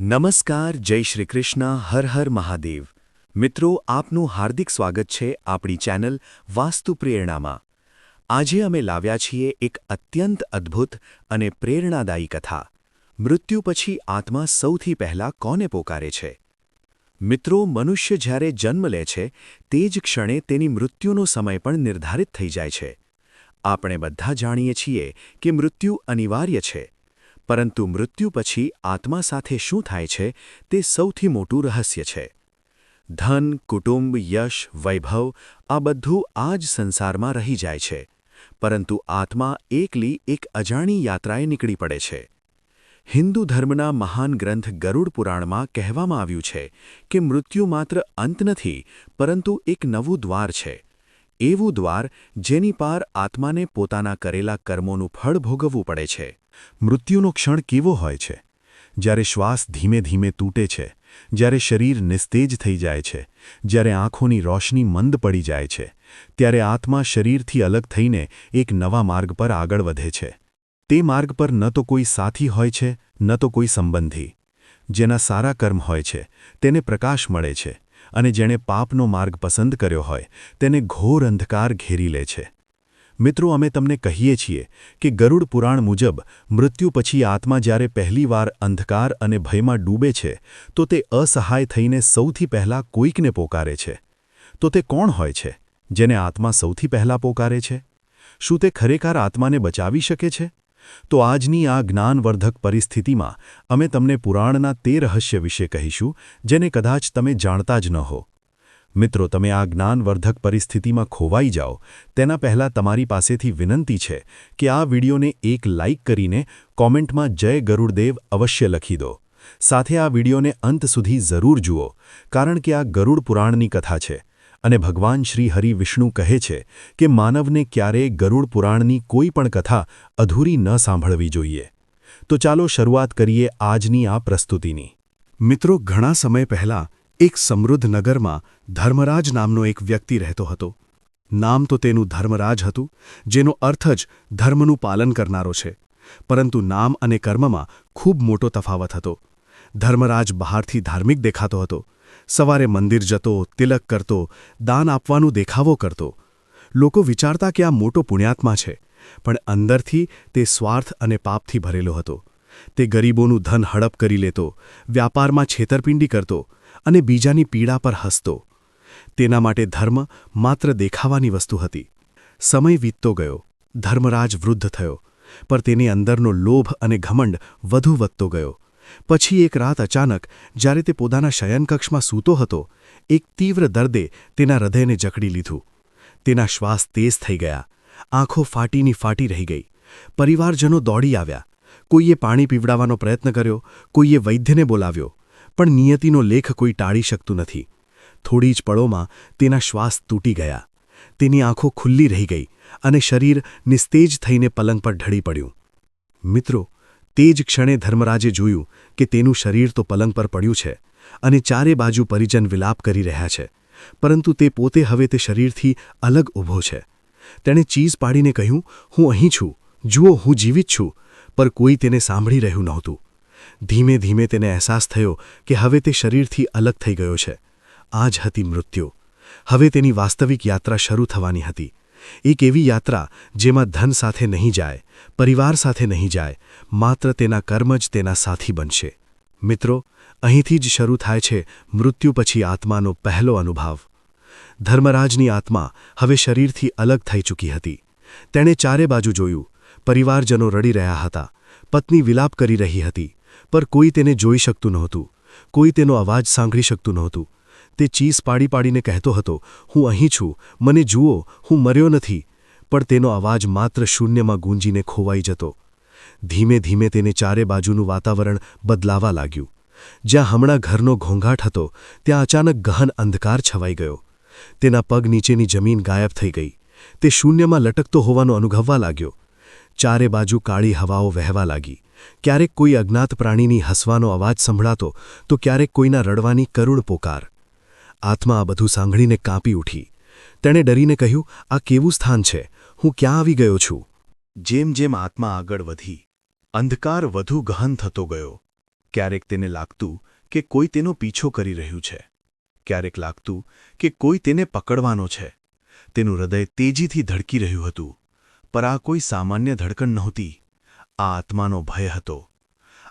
નમસ્કાર, જય શ્રી કૃષ્ણ, હર હર મહાદેવ. મિત્રો, આપનું હાર્દિક સ્વાગત છે આપણી ચેનલ વાસ્તુ પ્રેરણામાં. આજે અમે લાવ્યા છીએ એક અત્યંત અદ્ભુત અને પ્રેરણાદાયી કથા. મૃત્યુ પછી આત્મા સૌથી પહેલાં કોને પોકારે છે? મિત્રો, મનુષ્ય જ્યારે જન્મ લે છે, તે જ ક્ષણે તેની મૃત્યુનો સમય પણ નિર્ધારિત થઈ જાય છે. આપણે બધા જાણીએ છીએ કે મૃત્યુ અનિવાર્ય છે. પરંતુ મૃત્યુ પછી આત્મા સાથે શું થાય છે તે સૌથી મોટું રહસ્ય છે. ધન, કુટુંબ, યશ, વૈભવ આ બધું આ જ સંસારમાં રહી જાય છે. પરંતુ આત્મા એકલી એક અજાણી યાત્રાએ નીકળી પડે છે. હિન્દુ ધર્મના મહાન ગ્રંથ ગરુડ પુરાણમાં કહેવામાં આવ્યું છે કે મૃત્યુ માત્ર અંત નથી, પરંતુ એક નવું દ્વાર છે. એવું દ્વાર જેની પાર આત્માને પોતાના કરેલા કર્મોનું ફળ ભોગવવું પડે છે. મૃત્યુનો ક્ષણ કેવો હોય છે? જ્યારે શ્વાસ ધીમે ધીમે તૂટે છે, જ્યારે શરીર નિસ્તેજ થઈ જાય છે, જ્યારે આંખોની રોશની મંદ પડી જાય છે, ત્યારે આત્મા શરીરથી અલગ થઈને એક નવા માર્ગ પર આગળ વધે છે. તે માર્ગ પર ન તો કોઈ સાથી હોય છે, ન તો કોઈ સંબંધી. જેના સારા કર્મ હોય છે, તેને પ્રકાશ મળે છે, અને જેણે પાપનો માર્ગ પસંદ કર્યો હોય, તેને ઘોર અંધકાર ઘેરી લે છે. મિત્રો, અમે તમને કહીએ છીએ કે ગરુડ પુરાણ મુજબ મૃત્યુ પછી આત્મા જ્યારે પહેલીવાર અંધકાર અને ભયમાં ડૂબે છે, તો તે અસહાય થઈને સૌથી પહેલાં કોઈકને પોકારે છે. તો તે કોણ હોય છે, જેને આત્મા સૌથી પહેલાં પોકારે છે? શું તે ખરેખર આત્માને બચાવી શકે છે? તો આજની આ જ્ઞાનવર્ધક પરિસ્થિતિમાં અમે તમને પુરાણના તે રહસ્ય વિશે કહીશું, જેને કદાચ તમે જાણતા જ ન હો. મિત્રો, તમે આ જ્ઞાનવર્ધક પરિસ્થિતિમાં ખોવાઈ જાઓ. તેના પહેલાં તમારી પાસેથી વિનંતી છે કે આ વિડીયોને એક લાઇક કરીને કોમેન્ટમાં જય ગરુડદેવ અવશ્ય લખી દો. સાથે આ વિડીયોને અંત સુધી જરૂર જુઓ, કારણ કે આ ગરુડ પુરાણની કથા છે. અને ભગવાન શ્રી હરિ વિષ્ણુ કહે છે કે માનવને ક્યારેય ગરુડ પુરાણની કોઈ પણ કથા અધૂરી ન સાંભળવી જોઈએ. તો ચાલો શરૂઆત કરીએ આજની આ પ્રસ્તુતિની. મિત્રો, ઘણા સમય પહેલાં એક સમૃદ્ધ નગરમાં ધર્મરાજ નામનો એક વ્યક્તિ રહેતો હતો. નામ તો તેનું ધર્મરાજ હતું, જેનો અર્થ જ ધર્મનું પાલન કરનારો છે. પરંતુ નામ અને કર્મમાં ખૂબ મોટો તફાવત હતો. ધર્મરાજ બહારથી ધાર્મિક દેખાતો હતો. સવારે મંદિર જતો, તિલક કરતો, દાન આપવાનું દેખાવો કરતો. લોકો વિચારતા કે આ મોટો પુણ્યાત્મા છે, પણ અંદરથી તે સ્વાર્થ અને પાપથી ભરેલો હતો. તે ગરીબોનું ધન હડપ કરી લેતો, વ્યાપારમાં છેતરપિંડી કરતો અને બીજાની પીડા પર હસતો. તેના માટે ધર્મ માત્ર દેખાવાની વસ્તુ હતી. સમય વીતતો ગયો. ધર્મરાજ વૃદ્ધ થયો પર તેની અંદરનો લોભ અને ઘમંડ વધુ વધતો ગયો. પછી એક રાત અચાનક, જ્યારે તે પોતાના શયનકક્ષમાં સૂતો હતો, એક તીવ્ર દર્દે તેના હૃદયને જકડી લીધું. તેના શ્વાસ તેજ થઈ ગયા. આંખો ફાટીની ફાટી રહી ગઈ. પરિવારજનો દોડી આવ્યા. કોઈએ પાણી પીવડાવવાનો પ્રયત્ન કર્યો, કોઈએ વૈદ્યને બોલાવ્યો. પણ નિયતિનો લેખ કોઈ ટાળી શકતું નથી. થોડી જ પળોમાં તેના શ્વાસ તૂટી ગયા. તેની આંખો ખુલ્લી રહી ગઈ અને શરીર નિસ્તેજ થઈને પલંગ પર ઢળી પડ્યું. મિત્રો, તે જ ક્ષણે ધર્મરાજે જોયું કે તેનું શરીર તો પલંગ પર પડ્યું છે અને ચારે બાજુ પરિજન વિલાપ કરી રહ્યા છે. પરંતુ તે પોતે હવે તે શરીરથી અલગ ઊભો છે. તેણે ચીઝ પાડીને કહ્યું, હું અહીં છું. જુઓ, હું જીવિત છું. પર કોઈ તેને સાંભળી રહ્યું નહોતું. ધીમે ધીમે તેને અહેસાસ થયો કે હવે તે શરીરથી અલગ થઈ ગયો છે. આ જ હતી મૃત્યુ. હવે તેની વાસ્તવિક યાત્રા શરૂ થવાની હતી. એક એવી યાત્રા જેમાં ધન સાથે નહીં જાય, પરિવાર સાથે નહીં જાય, માત્ર તેના કર્મ જ તેના સાથી બનશે. મિત્રો, અહીંથી જ શરૂ થાય છે મૃત્યુ પછી આત્માનો પહેલો અનુભવ. ધર્મરાજની આત્મા હવે શરીરથી અલગ થઈ ચૂકી હતી. તેણે ચારે બાજુ જોયું. પરિવારજનો રડી રહ્યા હતા. પત્ની વિલાપ કરી રહી હતી. પર કોઈ તેને જોઈ શકતું નહોતું. કોઈ તેનો અવાજ સાંભળી શકતું નહોતું. તે ચીસ પાડી પાડીને કહેતો હતો, હું અહીં છું. મને જુઓ, હું મર્યો નથી. પણ તેનો અવાજ માત્ર શૂન્યમાં ગુંજીને ખોવાઈ જતો. ધીમે ધીમે તેને ચારે બાજુનું વાતાવરણ બદલાવા લાગ્યું. જ્યાં હમણાં ઘરનો ઘોંઘાટ હતો, ત્યાં અચાનક ગહન અંધકાર છવાઈ ગયો. તેના પગ નીચેની જમીન ગાયબ થઈ ગઈ. તે શૂન્યમાં લટકતો હોવાનો અનુભવવા લાગ્યો. ચારે બાજુ કાળી હવાઓ વહેવા લાગી. ક્યારેક કોઈ અજ્ઞાત પ્રાણીની હસવાનો અવાજ સંભળાતો, તો ક્યારેક કોઈના રડવાની કરુણ પોકાર. આત્મા આ બધું સાંભળીને કાંપી ઉઠી. તેણે ડરીને કહ્યું, આ કેવું સ્થાન છે? હું ક્યાં આવી ગયો છું? જેમ જેમ આત્મા આગળ વધી, અંધકાર વધુ ગહન થતો ગયો. ક્યારેક તેને લાગતું કે કોઈ તેનો પીછો કરી રહ્યું છે. ક્યારેક લાગતું કે કોઈ તેને પકડવાનો છે. તેનું હૃદય તેજીથી ધડકી રહ્યું હતું. પર આ કોઈ સામાન્ય ધડકણ નહોતી. આ આત્માનો ભય હતો.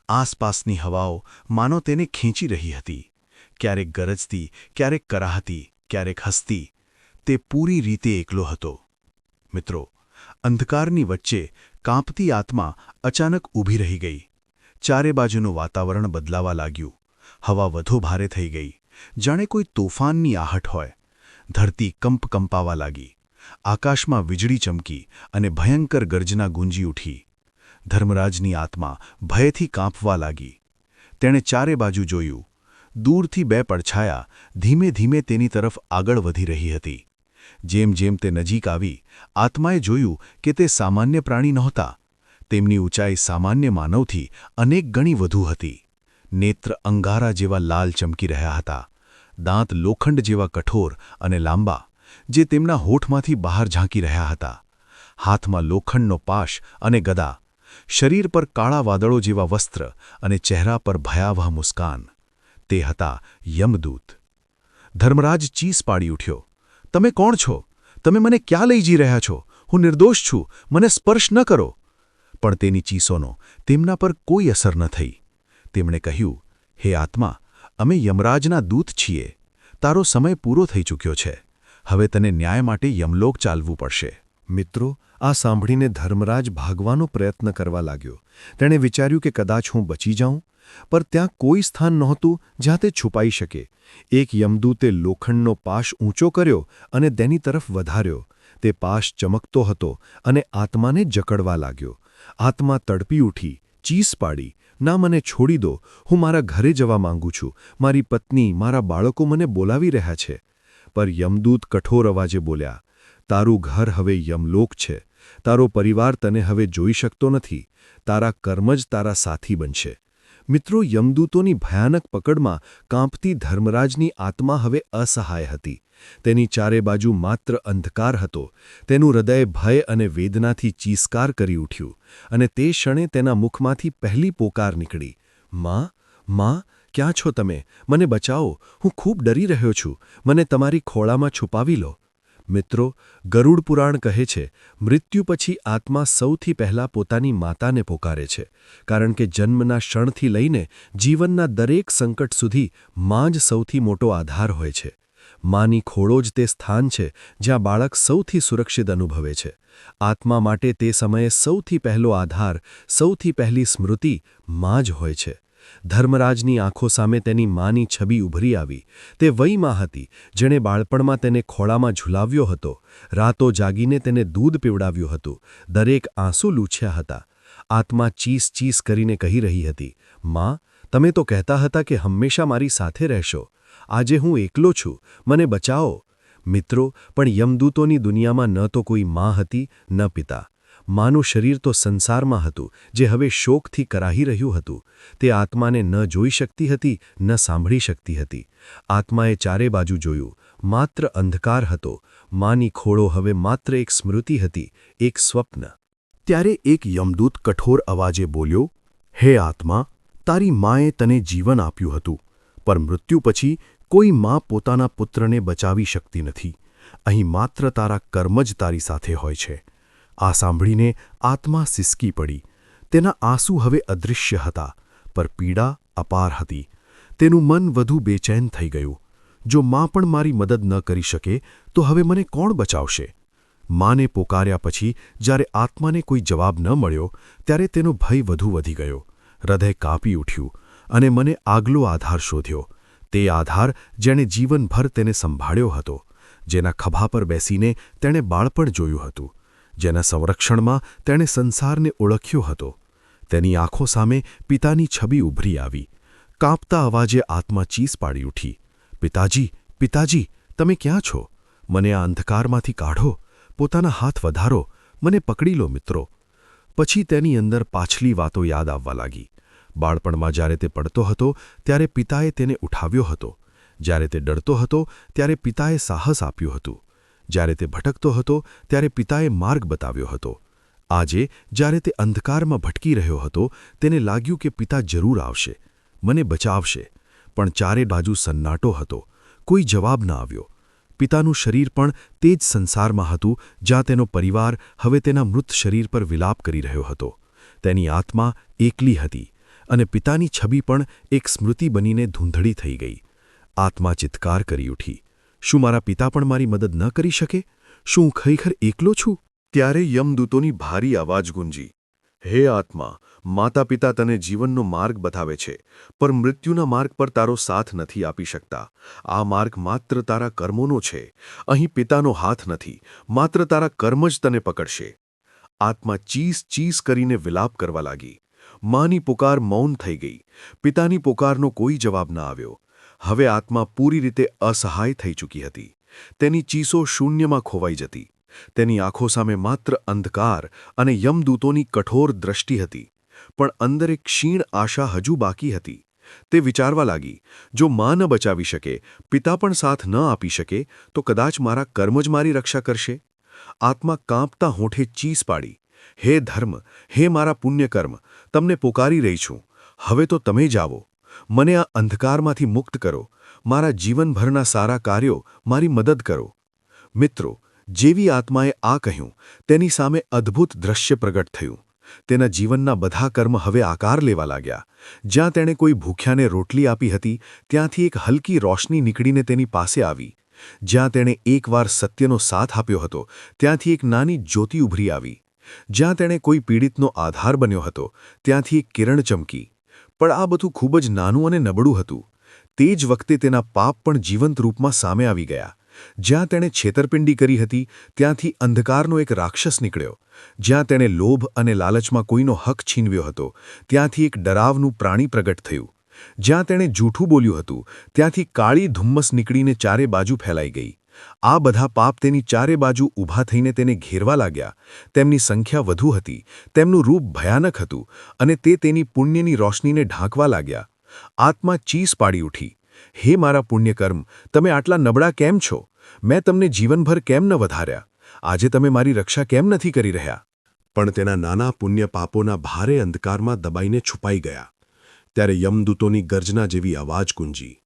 આસપાસની હવાઓ માનો તેને ખેંચી રહી હતી. ક્યારેક ગરજતી, ક્યારેક કરાહતી, ક્યારેક હસતી, તે પૂરી રીતે એકલો હતો. મિત્રો, અંધકારની વચ્ચે કાંપતી આત્મા અચાનક ઊભી રહી ગઈ. ચારે બાજુનું વાતાવરણ બદલાવા લાગ્યું. હવા વધુ ભારે થઈ ગઈ. જાણે કોઈ તોફાનની આહટ હોય. ધરતી કંપ કંપાવા લાગી. આકાશમાં વીજળી ચમકી અને ભયંકર ગર્જના ગુંજી ઉઠી. ધર્મરાજની આત્મા ભયથી કાંપવા લાગી. તેણે ચારે બાજુ જોયું. દૂરથી બે પડછાયા ધીમે ધીમે તેની તરફ આગળ વધી રહી હતી. જેમ જેમ તે નજીક આવી, આત્માએ જોયું કે તે સામાન્ય પ્રાણી નહોતા. તેમની ઊંચાઈ સામાન્ય માનવથી અનેક ગણી વધુ હતી. નેત્ર અંગારા જેવા લાલ ચમકી રહ્યા હતા. દાંત લોખંડ જેવા કઠોર અને લાંબા. જે તેમના હોઠમાંથી બહાર ઝાંકી રહ્યા હતા. હાથમાં લોખંડનો પાશ અને ગદા, શરીર પર કાળા વાદળો જેવા વસ્ત્ર અને ચહેરા પર ભયાવહ મુસ્કાન. તે હતા યમદૂત. ધર્મરાજ ચીસ પાડી ઉઠ્યો. તમે કોણ છો? તમે મને ક્યાં લઈ જઈ રહ્યા છો? હું નિર્દોષ છું. મને સ્પર્શ ન કરો. પણ તેની ચીસોનો તેમના પર કોઈ અસર ન થઈ. તેમણે કહ્યું, હે આત્મા, અમે યમરાજના દૂત છીએ. તારો સમય પૂરો થઈ ચૂક્યો છે. હવે તને ન્યાય માટે યમલોક ચાલવું પડશે. મિત્રો, આ સાંભળીને ધર્મરાજ ભાગવાનો પ્રયત્ન કરવા લાગ્યો. તેણે વિચાર્યું કે કદાચ હું બચી જાઉં, પર ત્યાં કોઈ સ્થાન નહોતું જ્યાં તે છુપાઈ શકે. એક યમદૂતે લોખંડનો પાશ ઊંચો કર્યો અને તેની તરફ વધાર્યો. તે પાશ ચમકતો હતો અને આત્માને જકડવા લાગ્યો. આત્મા તડપી ઉઠી, ચીસ પાડી, ના મને છોડી દો, હું મારા ઘરે જવા માંગુ છું. મારી પત્ની, મારા બાળકો મને બોલાવી રહ્યા છે. પર યમદૂત કઠોર અવાજે બોલ્યા, તારું ઘર હવે યમલોક છે. તારો પરિવાર તને હવે જોઈ શકતો નથી. તારા કર્મ જ તારા સાથી બનશે. મિત્રો, યમદૂતોની ભયાનક પકડમાં કાંપતી ધર્મરાજની આત્મા હવે અસહાય હતી. તેની ચારે બાજુ માત્ર અંધકાર હતો. તેનું હૃદય ભય અને વેદનાથી ચીસકાર કરી ઉઠ્યું અને તે ક્ષણે તેના મુખમાંથી પહેલી પોકાર નીકળી. માં માં ક્યાં છો તમે? મને બચાવો. હું ખૂબ ડરી રહ્યો છું. મને તમારી ખોળામાં છુપાવી લો. મિત્રો, ગરુડ પુરાણ કહે છે, મૃત્યુ પછી આત્મા સૌથી પહેલાં પોતાની માતાને પોકારે છે, કારણ કે જન્મના ક્ષણથી લઈને જીવનના દરેક સંકટ સુધી માં જ સૌથી મોટો આધાર હોય છે. માની ખોળો જ તે સ્થાન છે જ્યાં બાળક સૌથી સુરક્ષિત અનુભવે છે. આત્મા માટે તે સમયે સૌથી પહેલો આધાર, સૌથી પહેલી સ્મૃતિ માં જ હોય છે. ધર્મરાજની આંખો સામે તેની માની છબી ઉભરી આવી. તે વયમાં હતી, જેણે બાળપણમાં તેને ખોળામાં ઝુલાવ્યો હતો. રાતો જાગીને તેને દૂધ પીવડાવ્યું હતું. દરેક આંસુ લૂછ્યા હતા. આત્મા ચીસ ચીસ કરીને કહી રહી હતી, માં, તમે તો કહેતા હતા કે હંમેશા મારી સાથે રહેશો. આજે હું એકલો છું. મને બચાવો. મિત્રો, પણ યમદૂતોની દુનિયામાં ન તો કોઈ માં હતી, ન પિતા. માનું શરીર તો સંસારમાં હતું, જે હવે શોકથી કરાહી રહ્યું હતું. તે આત્માને ન જોઈ શકતી હતી, ન સાંભળી શકતી હતી. આત્માએ ચારે બાજુ જોયું, માત્ર અંધકાર હતો. માની ખોળો હવે માત્ર એક સ્મૃતિ હતી, એક સ્વપ્ન. ત્યારે એક યમદૂત કઠોર અવાજે બોલ્યો, હે આત્મા, તારી માએ તને જીવન આપ્યું હતું પર મૃત્યુ પછી કોઈ મા પોતાના પુત્રને બચાવી શકતી નથી. અહીં માત્ર તારા કર્મ જ તારી સાથે હોય છે. આ સાંભળીને આત્મા સિસકી પડી. તેના આંસુ હવે અદૃશ્ય હતા, પર પીડા અપાર હતી. તેનું મન વધુ બેચેન થઈ ગયું. જો માં પણ મારી મદદ ન કરી શકે, તો હવે મને કોણ બચાવશે? માને પોકાર્યા પછી જ્યારે આત્માને કોઈ જવાબ ન મળ્યો, ત્યારે તેનો ભય વધુ વધી ગયો. હૃદય કાપી ઉઠ્યું અને મને આગલો આધાર શોધ્યો. તે આધાર જેણે જીવનભર તેને સંભાળ્યો હતો, જેના ખભા પર બેસીને તેણે બાળપણ જોયું હતું. જેના સંરક્ષણમાં તેણે સંસારને ઓળખ્યો હતો. તેની આંખો સામે પિતાની છબી ઉભરી આવી. કાંપતા અવાજે આત્મા ચીસ પાડી ઉઠી. પિતાજી પિતાજી, તમે ક્યાં છો? મને આ અંધકારમાંથી કાઢો. પોતાના હાથ વધારો. મને પકડી લો મિત્રો. પછી તેની અંદર પાછલી વાતો યાદ આવવા લાગી. બાળપણમાં જ્યારે તે પડતો હતો, ત્યારે પિતાએ તેને ઉઠાવ્યો હતો. જ્યારે તે ડરતો હતો, ત્યારે પિતાએ સાહસ આપ્યું હતું. જ્યારે તે ભટકતો હતો, ત્યારે પિતાએ માર્ગ બતાવ્યો હતો. આજે, જ્યારે તે અંધકારમાં ભટકી રહ્યો હતો, તેને લાગ્યું કે પિતા જરૂર આવશે, મને બચાવશે. પણ ચારે બાજુ સન્નાટો હતો, કોઈ જવાબ ન આવ્યો. પિતાનું શરીર પણ તે જ સંસારમાં હતું, જ્યાં તેનો પરિવાર હવે તેના મૃત શરીર પર વિલાપ કરી રહ્યો હતો. તેની આત્મા એકલી હતી અને પિતાની છબી પણ એક સ્મૃતિ બનીને ધૂંધળી થઈ ગઈ. આત્મા ચિત્કાર કરી ઉઠી. શું મારા પિતા પણ મારી મદદ ન કરી શકે? શું હું ખરેખર એકલો છું? ત્યારે યમદૂતોની ભારી અવાજ ગુંજી. હે આત્મા માતા પિતા તને જીવનનો માર્ગ બતાવે છે પર મૃત્યુના માર્ગ પર તારો સાથ નથી આપી શકતા. આ માર્ગ માત્ર તારા કર્મોનો છે, અહીં પિતાનો હાથ નથી, માત્ર તારા કર્મ જ તને પકડશે. આત્મા ચીસ ચીસ કરીને વિલાપ કરવા લાગી. માની પુકાર મૌન થઈ ગઈ. પિતાની પુકારનો કોઈ જવાબ ન આવ્યો. હવે આત્મા પૂરી રીતે અસહાય થઈ ચૂકી હતી. તેની ચીસો શૂન્યમાં ખોવાઈ જતી. તેની આંખો સામે માત્ર અંધકાર અને યમદૂતોની કઠોર દ્રષ્ટિ હતી. પણ અંદર એક ક્ષીણ આશા હજુ બાકી હતી. તે વિચારવા લાગી, જો માં ન બચાવી શકે, પિતા પણ સાથ ન આપી શકે, તો કદાચ મારા કર્મ જ મારી રક્ષા કરશે? આત્મા કાંપતા હોઠે ચીસ પાડી, હે ધર્મ, હે મારા પુણ્યકર્મ, તમને પોકારી રહી છું. હવે તો તમે જ આવો મને આ અંધકારમાંથી મુક્ત કરો. મારા જીવનભરના સારા કાર્યો મારી મદદ કરો. મિત્રો, જેવી આત્માએ આ કહ્યું, તેની સામે અદ્ભુત દ્રશ્ય પ્રગટ થયું. તેના જીવનના બધા કર્મ હવે આકાર લેવા લાગ્યા. જ્યાં તેણે કોઈ ભૂખ્યાને રોટલી આપી હતી, ત્યાંથી એક હલકી રોશની નીકળીને તેની પાસે આવી. જ્યાં તેણે એકવાર સત્યનો સાથ આપ્યો હતો, ત્યાંથી એક નાની જ્યોતિ ઉભરી આવી. જ્યાં તેણે કોઈ પીડિતનો આધાર બન્યો હતો, ત્યાંથી એક કિરણ ચમકી. પણ આ બધું ખૂબ જ નાનું અને નબળું હતું. તે જ વખતે તેના પાપ પણ જીવંત રૂપમાં સામે આવી ગયા. જ્યાં તેણે છેતરપિંડી કરી હતી, ત્યાંથી અંધકારનો એક રાક્ષસ નીકળ્યો. જ્યાં તેણે લોભ અને લાલચમાં કોઈનો હક છીનવ્યો હતો, ત્યાંથી એક ડરાવનું પ્રાણી પ્રગટ થયું. જ્યાં તેણે જૂઠું બોલ્યું હતું, ત્યાંથી કાળી ધુમ્મસ નીકળીને ચારે બાજુ ફેલાઈ ગઈ. આ બધા પાપ તેની ચારે બાજુ ઊભા થઈને તેને ઘેરવા લાગ્યા. તેમની સંખ્યા વધુ હતી. તેમનું રૂપ ભયાનક હતું અને તે તેની પુણ્યની રોશનીને ઢાંકવા લાગ્યા. આત્મા ચીસ પાડી ઉઠી. હે મારા પુણ્યકર્મ, તમે આટલા નબળા કેમ છો? મેં તમને જીવનભર કેમ ન વધાર્યા? આજે તમે મારી રક્ષા કેમ નથી કરી રહ્યા? પણ તેના નાના પુણ્ય પાપોના ભારે અંધકારમાં દબાઈને છુપાઈ ગયા. ત્યારે યમદૂતોની ગર્જના જેવી અવાજ ગુંજી.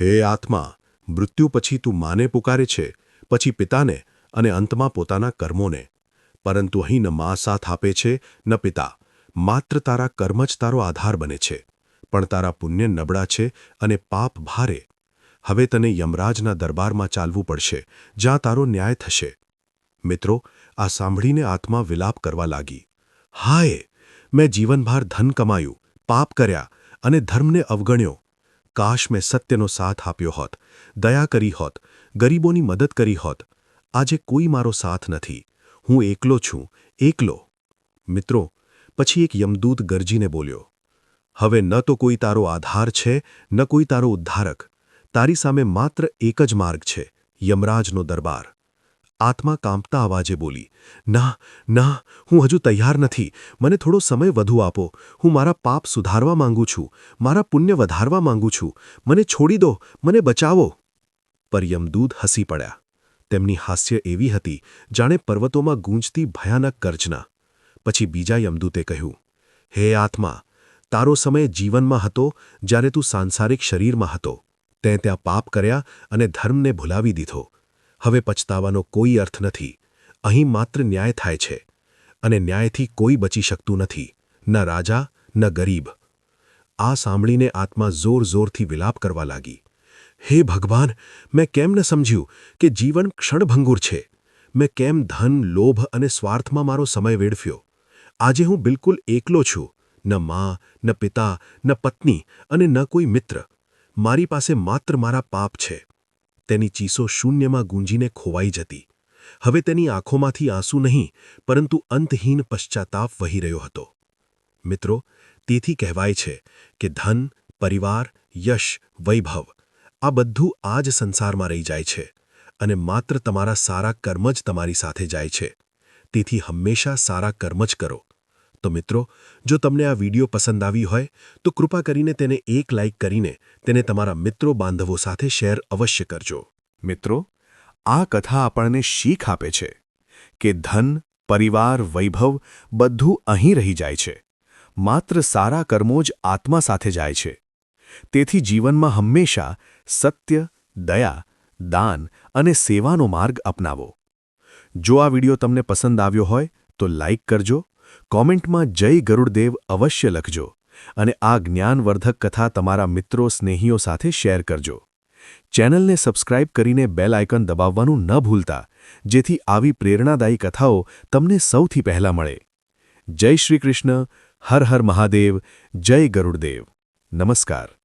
હે આત્મા મૃત્યુ પછી તું માને પુકારે છે, પછી પિતાને અને અંતમાં પોતાના કર્મોને. પરંતુ અહીં ન મા સાથ આપે છે, ન પિતા. માત્ર તારા કર્મ જ તારો આધાર બને છે. પણ તારા પુણ્ય નબળા છે અને પાપ ભારે. હવે તને યમરાજના દરબારમાં ચાલવું પડશે, જ્યાં તારો ન્યાય થશે. મિત્રો, આ સાંભળીને આત્મા વિલાપ કરવા લાગી. હાય! મેં જીવનભાર ધન કમાયું, પાપ કર્યા અને ધર્મને અવગણ્યો. કાશ મેં સત્યનો સાથ આપ્યો હોત, દયા કરી હોત, ગરીબોની મદદ કરી હોત, આજે કોઈ મારો સાથ નથી. હું એકલો છું, એકલો. મિત્રો, પછી એક યમદૂત ગરજીને બોલ્યો, હવે ન તો કોઈ તારો આધાર છે, ન કોઈ તારો ઉદ્ધારક. તારી સામે માત્ર એક જ માર્ગ છે, યમરાજનો દરબાર. આત્મા કાંપતા અવાજે બોલી, ના ના, હું હજુ તૈયાર નથી. મને થોડો સમય વધુ આપો. હું મારા પાપ સુધારવા માંગુ છું. મારા પુણ્ય વધારવા માંગુ છું. મને છોડી દો. મને બચાવો. પર યમદૂત હસી પડ્યા. તેમની હાસ્ય એવી હતી, જાણે પર્વતોમાં ગૂંજતી ભયાનક ગર્જના. પછી બીજા યમદૂતે કહ્યું, હે આત્મા, તારો સમય જીવનમાં હતો જ્યારે તું સાંસારિક શરીરમાં હતો. તે ત્યાં પાપ કર્યા અને ધર્મને ભૂલાવી દીધો. હવે પછતાવાનો કોઈ અર્થ નથી. અહીં માત્ર ન્યાય થાય છે. અને ન્યાયથી કોઈ બચી શકતું નથી. ન રાજા, ન ગરીબ. આ સાંભળીને આત્મા જોર જોરથી વિલાપ કરવા લાગી. હે ભગવાન, મેં કેમ ન સમજ્યું કે જીવન ક્ષણભંગુર છે? મેં કેમ ધન, લોભ અને સ્વાર્થમાં મારો સમય વેડફ્યો? આજે હું બિલકુલ એકલો છું. ન મા, ન પિતા, ન પત્ની અને ન કોઈ મિત્ર. મારી પાસે માત્ર મારા પાપ છે. તેની ચીસો શૂન્યમાં ગુંજીને ખોવાઈ જતી. હવે તેની આંખોમાંથી આંસુ નહીં, પરંતુ અંતહીન પશ્ચાતાપ વહી રહ્યો હતો. મિત્રો, તેથી કહેવાય છે કે ધન, પરિવાર, યશ, વૈભવ, આ બધું આ જ સંસારમાં રહી જાય છે અને માત્ર તમારા સારા કર્મ જ તમારી સાથે જાય છે. તેથી હંમેશા સારા કર્મ જ કરો. તો મિત્રો, જો તમને આ વીડિયો પસંદ આવી હોય, તો કૃપા કરીને તેને એક લાઇક કરીને તેને તમારા મિત્રો બાંધવો સાથે શેર અવશ્ય કરજો. મિત્રો, આ કથા આપણને શીખ આપે છે કે ધન, પરિવાર, વૈભવ બધું અહીં રહી જાય છે. માત્ર સારા કર્મો જ આત્મા સાથે જાય છે. તેથી જીવનમાં હંમેશા સત્ય, દયા, દાન અને સેવાનો માર્ગ અપનાવો. જો આ વિડિયો તમને પસંદ આવ્યો હોય, તો લાઇક કરજો કોમેન્ટમાં જય ગરુડદેવ અવશ્ય લખજો અને આ જ્ઞાનવર્ધક કથા તમારા મિત્રો, સ્નેહીઓ સાથે શેર કરજો. ચેનલને સબસ્ક્રાઇબ કરીને બેલ આઇકન દબાવવાનું ન ભૂલતા, જેથી આવી પ્રેરણાદાયી કથાઓ તમને સૌથી પહેલા મળે. જય શ્રી કૃષ્ણ, હર હર મહાદેવ, જય ગરુડદેવ. નમસ્કાર.